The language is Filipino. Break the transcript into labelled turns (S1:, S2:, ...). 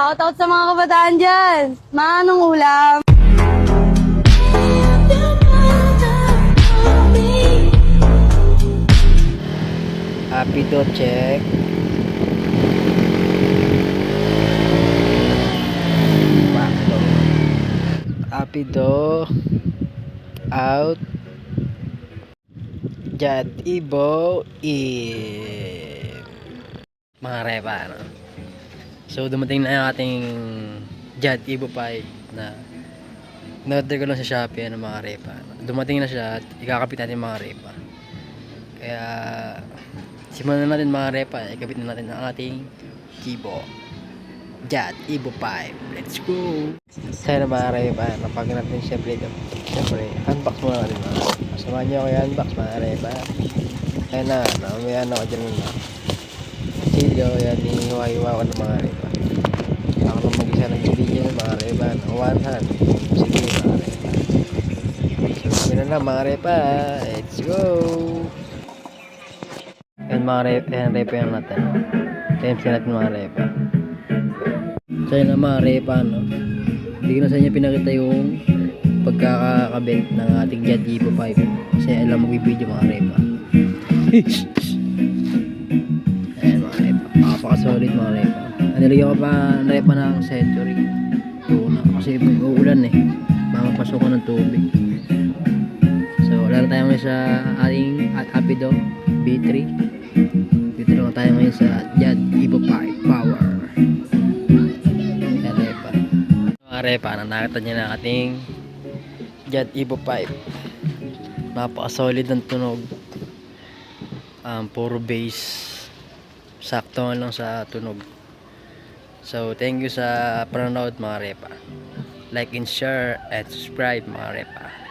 S1: Shoutout sa mga kabataan dyan. Manong ulam.
S2: Happy to check. Happy to out. Jad Ibo in. Mga repa, ano? So, dumating na yung ating Jad Ibo Pie na in-order ko lang sa Shopee ano, mga repa. Dumating na siya at ikakapit natin yung mga repa. Kaya, simulan na natin mga repa. Ikabit na natin ang ating Kibo. Jad, Ibo 5. Let's go! Sana mga repa. Napag natin syempre ito. Syempre, unbox muna natin mga niyo ako i-unbox mga repa. Kaya na, namaya na ako dyan muna. Chilyo, yan, hinihiwa-hiwa ko ng mga repa. Ako lang mag-isa ng video ng mga. One hand. Sige mga repa. So, na lang mga repa. Let's go! Yan mga rep, yan repa yan natin. Times natin mga repa. So yun na mga repa no. Hindi ko na sa inyo pinakita yung pagkakakabit ng ating Evo 5. Kasi alam mo video mga repa. Napaka-solid mga repa. Nilagyan ko pa repa ng Century. Tuna. Kasi uulan eh. Mamapasok ko ng tubig. So, wala na tayo ngayon sa ating at Apido B3. Dito lang tayo ngayon sa Jad 5 Power. Yan, repa. Mga repa, na nakita niya na ating Jad Evo 5. Napaka-solid ng tunog. Um, puro bass. Sakto lang sa tunog. So, thank you sa panonood mga repa. Like and share and subscribe mga repa.